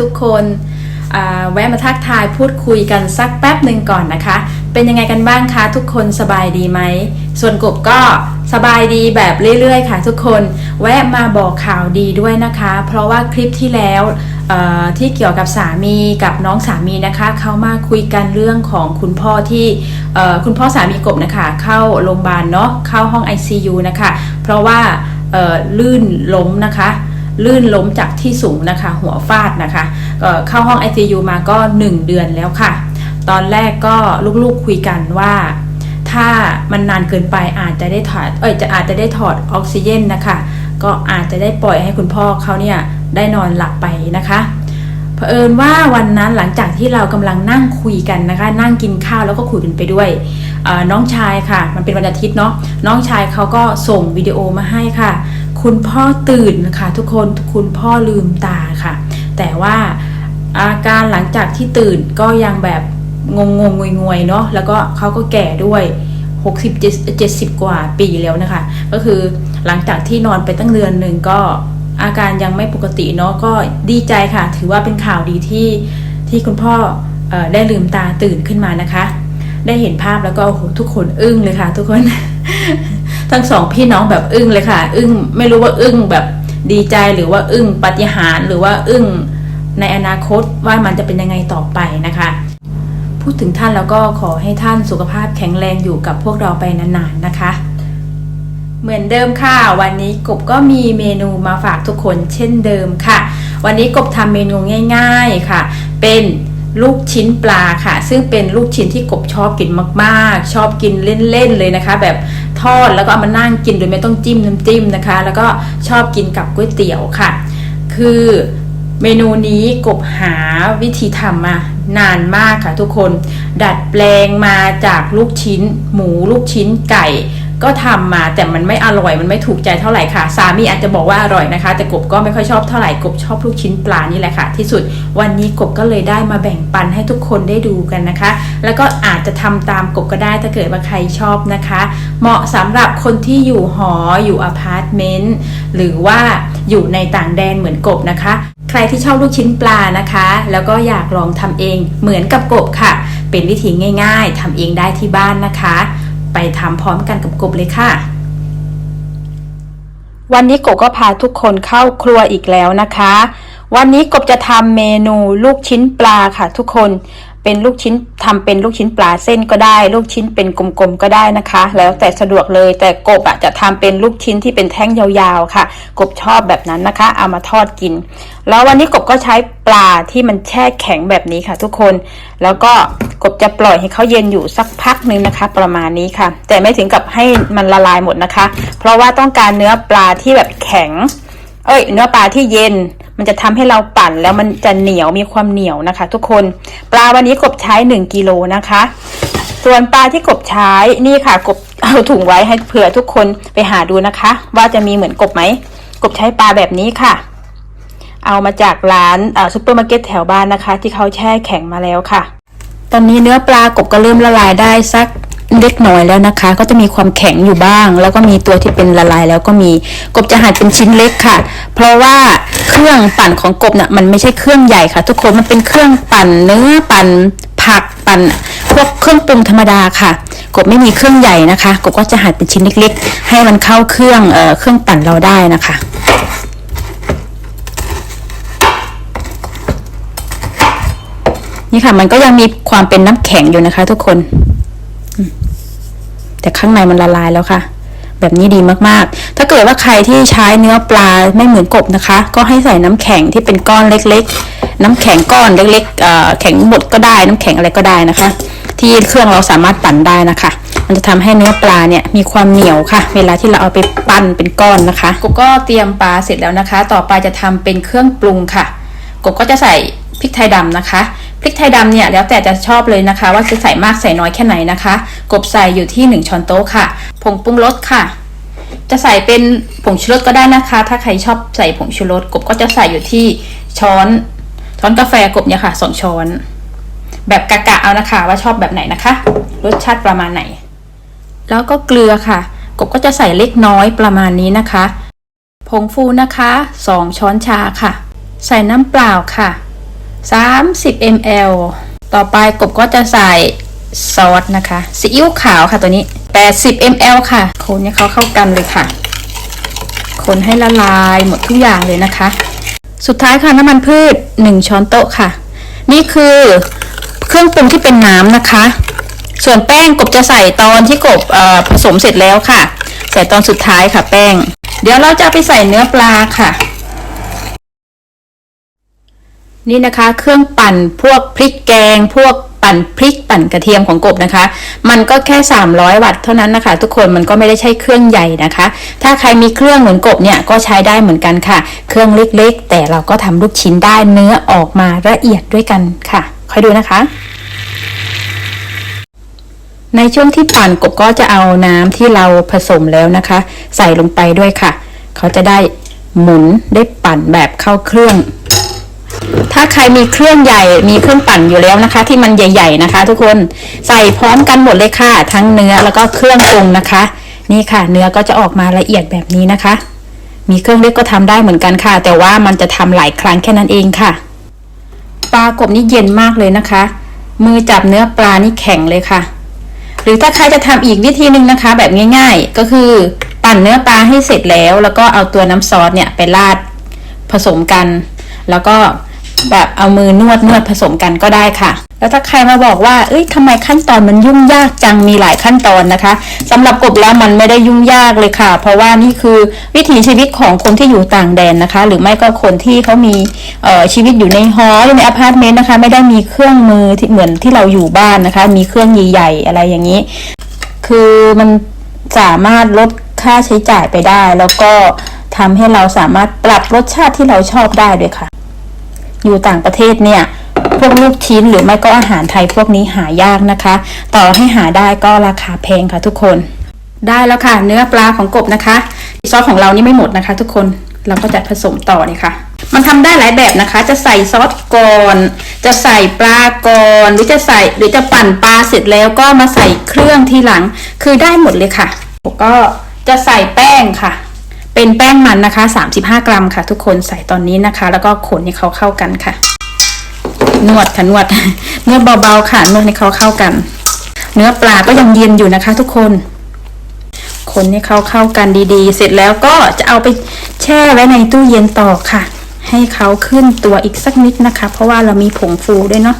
ทุกคนแวะมาทักทายพูดคุยกันสักแป๊บหนึ่งก่อนนะคะ เป็นยังไงกันบ้างคะทุกคนสบายดีไหม ส่วนกบก็สบายดีแบบเรื่อยๆ ค่ะ ทุกคนแวะมาบอกข่าวดีด้วยนะคะ เพราะว่าคลิปที่แล้วที่เกี่ยวกับสามีกับน้องสามีนะคะเขามาคุยกันเรื่องของคุณพ่อที่คุณพ่อสามีกบนะคะเข้าโรงพยาบาลเนาะเข้าห้อง ICU นะคะ เพราะว่าลื่นล้มนะคะ ลื่นล้มจากที่สูงนะคะ หัวฟาดนะคะ ก็เข้าห้อง ICU มาก็ 1 เดือนแล้วค่ะ ตอนแรกก็ลูกๆคุยกันว่าถ้ามันนานเกินไปอาจจะได้ถอดเอ้ยจะอาจจะได้ถอดออกซิเจนนะคะ ก็อาจจะได้ปล่อยให้คุณพ่อเขาเนี่ยได้นอนหลับไปนะคะเผอิญว่าวันนั้นหลังจากที่เรากำลังนั่งคุยกันนะคะ นั่งกินข้าวแล้วก็คุยกันไปด้วยน้องชายค่ะ มันเป็นวันอาทิตย์เนาะน้องชายเขาก็ส่งวิดีโอมาให้ค่ะ คุณพ่อตื่นนะคะทุกคนคุณพ่อลืมตาค่ะ แต่ว่าอาการหลังจากที่ตื่นก็ยังแบบงงงงงวยๆเนาะแล้วก็เขาก็แก่ด้วย60 70 กว่าปีแล้วนะคะ ก็คือหลังจากที่นอนไปตั้งเดือนหนึ่งก็อาการยังไม่ปกติเนาะก็ดีใจค่ะ ถือว่าเป็นข่าวดีที่ที่คุณพ่อออได้ลืมตาตื่นขึ้นมานะคะ ได้เห็นภาพแล้วก็โอ้โหทุกคนอึ้งเลยค่ะ ทุกคน ทั้งสองพี่น้องแบบอึ้งเลยค่ะ อึ้งไม่รู้ว่าอึ้งแบบดีใจหรือว่าอึ้งปฏิหารหรือว่าอึ้งในอนาคตว่ามันจะเป็นยังไงต่อไปนะคะ พูดถึงท่านแล้วก็ขอให้ท่านสุขภาพแข็งแรงอยู่กับพวกเราไปนานๆนะคะ เหมือนเดิมค่ะ วันนี้กบก็มีเมนูมาฝากทุกคนเช่นเดิมค่ะ วันนี้กบทำเมนูง่าย ๆค่ะ เป็นลูกชิ้นปลาค่ะ ซึ่งเป็นลูกชิ้นที่กบชอบกินมากๆ ชอบกินเล่นๆเลยนะคะ แบบ ทอด แล้วก็เอามานั่งกินโดยไม่ต้องจิ้มน้ำจิ้มนะคะ แล้วก็ชอบกินกับก๋วยเตี๋ยวค่ะ คือเมนูนี้กบหาวิธีทำมานานมากค่ะทุกคน ดัดแปลงมาจากลูกชิ้น หมูลูกชิ้นไก่ ก็ทำมาแต่มันไม่อร่อยมันไม่ถูกใจเท่าไหร่ค่ะ สามีอาจจะบอกว่าอร่อยนะคะ แต่กบก็ไม่ค่อยชอบเท่าไหร่กบชอบลูกชิ้นปลานี่แหละค่ะ ที่สุดวันนี้กบก็เลยได้มาแบ่งปันให้ทุกคนได้ดูกันนะคะ แล้วก็อาจจะทำตามกบก็ได้ถ้าเกิดว่าใครชอบนะคะ เหมาะสำหรับคนที่อยู่หออยู่อพาร์ตเมนต์หรือว่าอยู่ในต่างแดนเหมือนกบนะคะ ใครที่ชอบลูกชิ้นปลานะคะ แล้วก็อยากลองทำเองเหมือนกับกบค่ะ เป็นวิธีง่าย ๆทำเองได้ที่บ้านนะคะ ไปทำพร้อมกันกับกบเลยค่ะ วันนี้กบก็พาทุกคนเข้าครัวอีกแล้วนะคะ วันนี้กบจะทำเมนูลูกชิ้นปลาค่ะทุกคน เป็นลูกชิ้นทำเป็นลูกชิ้นปลาเส้นก็ได้ ลูกชิ้นเป็นกลมๆก็ได้นะคะ แล้วแต่สะดวกเลยแต่กบอะจะทำเป็นลูกชิ้นที่เป็นแท่งยาวๆค่ะ กบชอบแบบนั้นนะคะ เอามาทอดกิน แล้ววันนี้กบก็ใช้ปลาที่มันแช่แข็งแบบนี้ค่ะ ทุกคน แล้วก็กบจะปล่อยให้เขาเย็นอยู่สักพักนึงนะคะ ประมาณนี้ค่ะ แต่ไม่ถึงกับให้มันละลายหมดนะคะ เพราะว่าต้องการเนื้อปลาที่แบบแข็ง เอ้ย เนื้อปลาที่เย็น มันจะทำให้เราปั่นแล้วมันจะเหนียวมีความเหนียวนะคะ ทุกคนปลาวันนี้กบใช้1กิโลนะคะ ส่วนปลาที่กบใช้นี่ค่ะกบเอาถุงไว้ให้เผื่อทุกคนไปหาดูนะคะ ว่าจะมีเหมือนกบไหมกบใช้ปลาแบบนี้ค่ะ เอามาจากร้านซุปเปอร์มาร์เก็ตแถวบ้านนะคะ ที่เขาแช่แข็งมาแล้วค่ะ ตอนนี้เนื้อปลากบก็เริ่มละลายได้สัก เล็กน้อยแล้วนะคะ ก็จะมีความแข็งอยู่บ้าง แล้วก็มีตัวที่เป็นละลายแล้วก็มีกบจะหั่นเป็นชิ้นเล็กค่ะ เพราะว่าเครื่องปั่นของกบน่ะมันไม่ใช่เครื่องใหญ่ค่ะ ทุกคนมันเป็นเครื่องปั่นเนื้อปั่นผักปั่นพวกเครื่องปรุงธรรมดาค่ะ กบไม่มีเครื่องใหญ่นะคะกบก็จะหั่นเป็นชิ้นเล็กๆ ให้มันเข้าเครื่องเอ่อเครื่องปั่นเราได้นะคะนี่ค่ะมันก็ยังมีความเป็นน้ำแข็งอยู่นะคะทุกคน แต่ข้างในมันละลายแล้วค่ะ แบบนี้ดีมากๆ ถ้าเกิดว่าใครที่ใช้เนื้อปลาไม่เหมือนกบนะคะ ก็ให้ใส่น้ำแข็งที่เป็นก้อนเล็ก ๆ น้ำแข็งก้อนเล็กๆแข็งหมดก็ได้ น้ำแข็งอะไรก็ได้นะคะ ที่เครื่องเราสามารถปั่นได้นะคะมันจะทำให้เนื้อปลาเนี่ยมีความเหนียวค่ะ เวลาที่เราเอาไปปั้นเป็นก้อนนะคะกบก็เตรียมปลาเสร็จแล้วนะคะ ต่อไปจะทำเป็นเครื่องปรุงค่ะกบก็จะใส่พริกไทยดำนะคะ พริกไทยดำเนี่ยแล้วแต่จะชอบเลยนะคะ ว่าจะใส่มากใส่น้อยแค่ไหนนะคะ กบใส่อยู่ที่ 1 ช้อนโต๊ะค่ะ ผงปรุงรสค่ะ จะใส่เป็นผงชูรสก็ได้นะคะ ถ้าใครชอบใส่ผงชูรสกบก็จะใส่อยู่ที่ช้อนช้อนกาแฟกบเนี่ยค่ะสองช้อน แบบกะกะเอานะคะ ว่าชอบแบบไหนนะคะ รสชาติประมาณไหน แล้วก็เกลือค่ะ กบก็จะใส่เล็กน้อยประมาณนี้นะคะ ผงฟูนะคะ 2 ช้อนชาค่ะ ใส่น้ำเปล่าค่ะ 30 ml ต่อไปกบก็จะใส่ซอสนะคะซีอิ๊วขาวค่ะตัวนี้ 80 ml ค่ะ คนให้เขาเข้ากันเลยค่ะ คนให้ละลายหมดทุกอย่างเลยนะคะ สุดท้ายค่ะน้ำมันพืช 1 ช้อนโต๊ะค่ะ นี่คือเครื่องปรุงที่เป็นน้ำนะคะ ส่วนแป้งกบจะใส่ตอนที่กบผสมเสร็จแล้วค่ะ ใส่ตอนสุดท้ายค่ะแป้ง เดี๋ยวเราจะไปใส่เนื้อปลาค่ะ นี่นะคะ เครื่องปั่นพวกพริกแกง พวกปั่นพริกปั่นกระเทียมของกบนะคะ มันก็แค่ 300 วัตต์เท่านั้นนะคะ ทุกคนมันก็ไม่ได้ใช้เครื่องใหญ่นะคะ ถ้าใครมีเครื่องเหมือนกบเนี่ยก็ใช้ได้เหมือนกันค่ะ เครื่องเล็กๆ แต่เราก็ทำลูกชิ้นได้เนื้อออกมาละเอียดด้วยกันค่ะ คอยดูนะคะในช่วงที่ปั่นกบก็จะเอาน้ำที่เราผสมแล้วนะคะ ใส่ลงไปด้วยค่ะ เขาจะได้หมุนได้ปั่นแบบเข้าเครื่อง ถ้าใครมีเครื่องใหญ่มีเครื่องปั่นอยู่แล้วนะคะ ที่มันใหญ่ ๆนะคะ ทุกคนใส่พร้อมกันหมดเลยค่ะ ทั้งเนื้อแล้วก็เครื่องปรุงนะคะ นี่ค่ะ เนื้อก็จะออกมาละเอียดแบบนี้นะคะ มีเครื่องเล็กก็ทำได้เหมือนกันค่ะ แต่ว่ามันจะทำหลายครั้งแค่นั้นเองค่ะ ปลากบนี่เย็นมากเลยนะคะ มือจับเนื้อปลานี่แข็งเลยค่ะ หรือถ้าใครจะทำอีกวิธีหนึ่งนะคะ แบบง่าย ๆ ก็คือปั่นเนื้อปลาให้เสร็จแล้ว แล้วก็เอาตัวน้ำซอสเนี่ยไปราดผสมกัน แล้วก็ แบบเอามือนวดนวดผสมกันก็ได้ค่ะ แล้วถ้าใครมาบอกว่า เอ้ยทำไมขั้นตอนมันยุ่งยากจังมีหลายขั้นตอนนะคะสำหรับกบแล้วมันไม่ได้ยุ่งยากเลยค่ะ เพราะว่านี่คือวิถีชีวิตของคนที่อยู่ต่างแดนนะคะ หรือไม่ก็คนที่เขามีชีวิตอยู่ในหอหรือในอพาร์ตเมนต์นะคะ ไม่ได้มีเครื่องมือที่เหมือนที่เราอยู่บ้านนะคะ มีเครื่องใหญ่ๆอะไรอย่างนี้ คือมันสามารถลดค่าใช้จ่ายไปได้ แล้วก็ทำให้เราสามารถปรับรสชาติที่เราชอบได้ด้วยค่ะ อยู่ต่างประเทศเนี่ยพวกลูกชิ้นหรือไม่ก็อาหารไทยพวกนี้หายากนะคะ ต่อให้หาได้ก็ราคาแพงค่ะทุกคน ได้แล้วค่ะ เนื้อปลาของกบนะคะซอสของเรานี่ไม่หมดนะคะ ทุกคนเราก็จะผสมต่อนี่ค่ะ มันทำได้หลายแบบนะคะ จะใส่ซอสก่อน จะใส่ปลาก่อนหรือจะใส่หรือจะปั่นปลาเสร็จแล้วก็มาใส่เครื่องทีหลัง คือได้หมดเลยค่ะผมก็จะใส่แป้งค่ะ เป็นแป้งมันนะคะ 35 กรัมค่ะ ทุกคนใส่ตอนนี้นะคะ แล้วก็คนให้เขาเข้ากันค่ะ นวดค่ะนวดนวดเบาๆค่ะนวดให้เขาเข้ากัน เนื้อปลาก็ยังเย็นอยู่นะคะ ทุกคน คนให้เขาเข้ากันดีๆ เสร็จแล้วก็จะเอาไปแช่ไว้ในตู้เย็นต่อค่ะ ให้เขาขึ้นตัวอีกสักนิดนะคะ เพราะว่าเรามีผงฟูด้วยเนาะ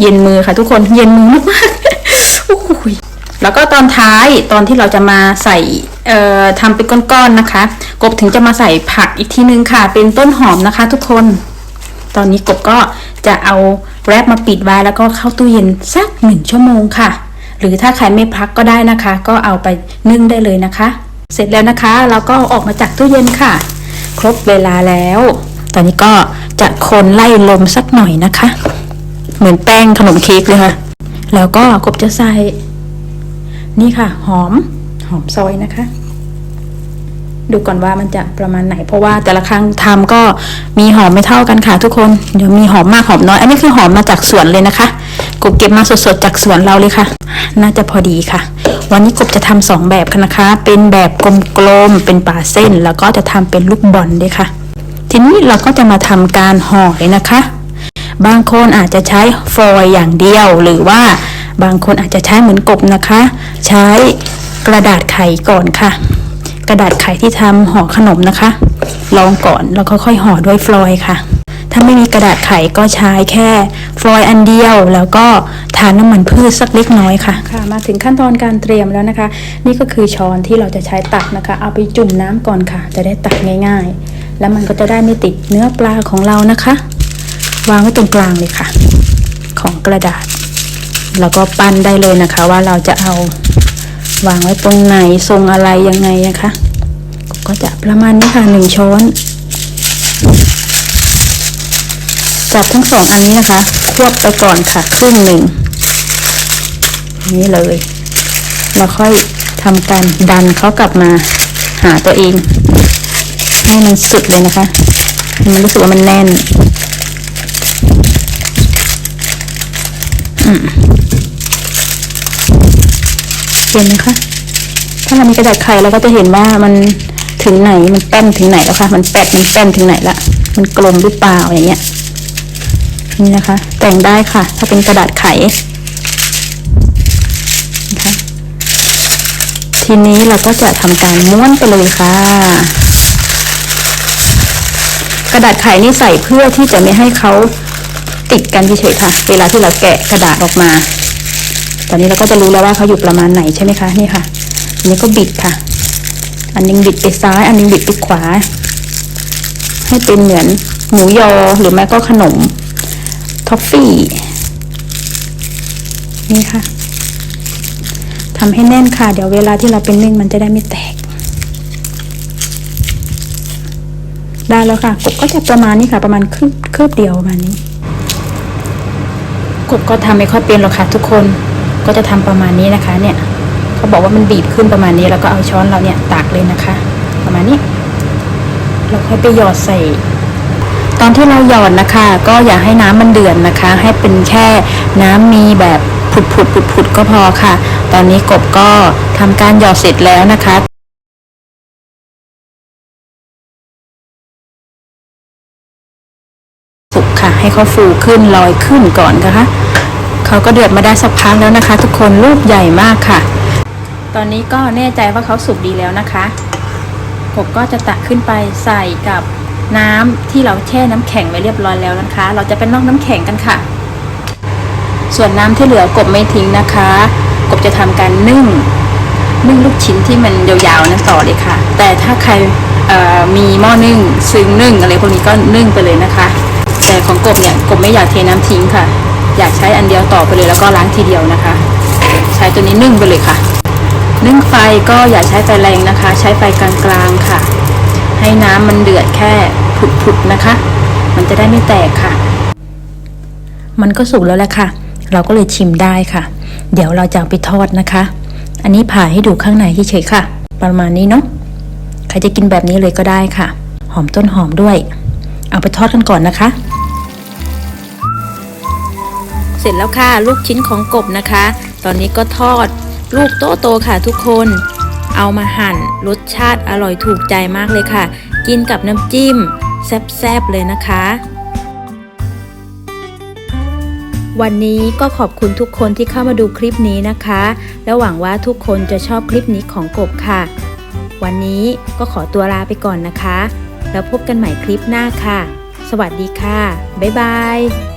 เย็นมือค่ะ ทุกคนเย็นมือมากๆ แล้วก็ตอนท้ายตอนที่เราจะมาใส่เอ่อทำเป็นก้อนๆนะคะ กบถึงจะมาใส่ผักอีกทีนึงค่ะ เป็นต้นหอมนะคะ ทุกคน ตอนนี้กบก็จะเอาแรปมาปิดไว้แล้วก็เข้าตู้เย็นสักหนึ่งชั่วโมงค่ะ หรือถ้าใครไม่พักก็ได้นะคะ ก็เอาไปนึ่งได้เลยนะคะ เสร็จแล้วนะคะ เราก็ออกมาจากตู้เย็นค่ะ ครบเวลาแล้ว ตอนนี้ก็จะคนไล่ลมสักหน่อยนะคะ เหมือนแป้งขนมเค้กเลยค่ะ แล้วก็กบจะใส่ นี่ค่ะ หอมหอมซอยนะคะ ดูก่อนว่ามันจะประมาณไหน เพราะว่าแต่ละครั้งทำก็มีหอมไม่เท่ากันค่ะทุกคนเดี๋ยวมีหอมมากหอมน้อย อันนี้คือหอมมาจากสวนเลยนะคะกบเก็บมาสดๆจากสวนเราเลยค่ะ น่าจะพอดีค่ะ วันนี้กบจะทำสองแบบค่ะนะคะ เป็นแบบกลมๆเป็นป่าเส้น แล้วก็จะทำเป็นลูกบอลด้วยค่ะ ทีนี้เราก็จะมาทำการห่อเลยนะคะ บางคนอาจจะใช้ฟอยล์อย่างเดียวหรือว่า บางคนอาจจะใช้เหมือนกบนะคะ ใช้กระดาษไขก่อนค่ะ กระดาษไขที่ทำห่อขนมนะคะ ลองก่อนแล้วก็ค่อยห่อด้วยฟลอยด์ค่ะ ถ้าไม่มีกระดาษไขก็ใช้แค่ฟลอยด์อันเดียว แล้วก็ทานน้ำมันพืชสักเล็กน้อยค่ะค่ะ มาถึงขั้นตอนการเตรียมแล้วนะคะ นี่ก็คือช้อนที่เราจะใช้ตักนะคะ เอาไปจุ่มน้ำก่อนค่ะ จะได้ตักง่าย ๆ แล้วมันก็จะได้ไม่ติดเนื้อปลาของเรานะคะ วางไว้ตรงกลางเลยค่ะ ของกระดาษ แล้วก็ปั้นได้เลยนะคะ ว่าเราจะเอาวางไว้ตรงไหนทรงอะไรยังไงนะคะ ก็จะประมาณนี้ค่ะหนึ่งช้อนจับทั้งสองอันนี้นะคะ ควบไปก่อนค่ะครึ่งหนึ่งนี้เลย แล้วค่อยทำการดันเขากลับมาหาตัวเอง ให้มันสุดเลยนะคะ มันรู้สึกว่ามันแน่น เห็นไหมคะ ถ้าเรามีกระดาษไขเราก็จะเห็นว่ามันถึงไหนมันแป้นถึงไหนแล้วค่ะ มันแปดมันแป้นถึงไหนละ มันกลมหรือเปล่าอย่างเงี้ย นี่นะคะ แต่งได้ค่ะ ถ้าเป็นกระดาษไขนะคะทีนี้เราก็จะทำการม้วนไปเลยค่ะ กระดาษไขนี่ใส่เพื่อที่จะไม่ให้เขา ติดกันเฉยๆค่ะ เวลาที่เราแกะกระดาษออกมา ตอนนี้เราก็จะรู้แล้วว่าเขาอยู่ประมาณไหนใช่ไหมคะนี่ค่ะอันนี้ก็บิดค่ะ อันนึงบิดไปซ้าย อันนึงบิดไปขวา ให้เป็นเหมือนหมูยอหรือไม่ก็ขนมท็อฟฟี่นี่ค่ะทำให้แน่นค่ะ เดี๋ยวเวลาที่เราเป็นนึ่งมันจะได้ไม่แตก ได้แล้วค่ะกบก็จะประมาณนี้ค่ะ ประมาณคืบคืบเดียวประมาณนี้ กบก็ทำไม่ค่อยเป็นหรอกค่ะทุกคนก็จะทำประมาณนี้นะคะ เนี่ยเขาบอกว่ามันบีบขึ้นประมาณนี้ แล้วก็เอาช้อนเราเนี่ยตักเลยนะคะ ประมาณนี้ เราค่อยไปหยอดใส่ ตอนที่เราหยอดนะคะ ก็อย่าให้น้ำมันเดือดนะคะ ให้เป็นแค่น้ำมีแบบผุดผุดผุดผุดๆก็พอค่ะ ตอนนี้กบก็ทำการหยอดเสร็จแล้วนะคะ ให้เขาฟูขึ้นลอยขึ้นก่อนนะคะเขาก็เดือดมาได้สักพักแล้วนะคะ ทุกคนลูกใหญ่มากค่ะ ตอนนี้ก็แน่ใจว่าเขาสุกดีแล้วนะคะกบก็จะตักขึ้นไปใส่กับน้ำที่เราแช่น้ำแข็งไว้เรียบร้อยแล้วนะคะ เราจะเป็นนอกน้ำแข็งกันค่ะ ส่วนน้ำที่เหลือกบไม่ทิ้งนะคะ กบจะทำการนึ่ง นึ่งลูกชิ้นที่มันยาวๆนั้นต่อเลยค่ะ แต่ถ้าใครมีหม้อนึ่งซึ้งนึ่งอะไรพวกนี้ก็นึ่งไปเลยนะคะ แต่ของกบเนี่ยกบไม่อยากเทน้ำทิ้งค่ะ อยากใช้อันเดียวต่อไปเลยแล้วก็ล้างทีเดียวนะคะ ใช้ตัวนี้นึ่งไปเลยค่ะ นึ่งไฟก็อย่าใช้ไฟแรงนะคะ ใช้ไฟกลางๆค่ะ ให้น้ำมันเดือดแค่ผุดๆนะคะ มันจะได้ไม่แตกค่ะ มันก็สุกแล้วแหละค่ะ เราก็เลยชิมได้ค่ะ เดี๋ยวเราจะไปทอดนะคะ อันนี้ผ่าให้ดูข้างในเฉยๆค่ะ ประมาณนี้เนาะใครจะกินแบบนี้เลยก็ได้ค่ะ หอมต้นหอมด้วย เอาไปทอดกันก่อนนะคะ สร็จแล้วค่ะ ลูกชิ้นของกบนะคะ ตอนนี้ก็ทอด ลูกโตๆค่ะทุกคน เอามาหั่นรสชาติอร่อยถูกใจมากเลยค่ะ กินกับน้ำจิ้ม แซ่บๆเลยนะคะ วันนี้ก็ขอบคุณทุกคนที่เข้ามาดูคลิปนี้นะคะ และหวังว่าทุกคนจะชอบคลิปนี้ของกบค่ะ วันนี้ก็ขอตัวลาไปก่อนนะคะ แล้วพบกันใหม่คลิปหน้าค่ะ สวัสดีค่ะ บ๊ายบาย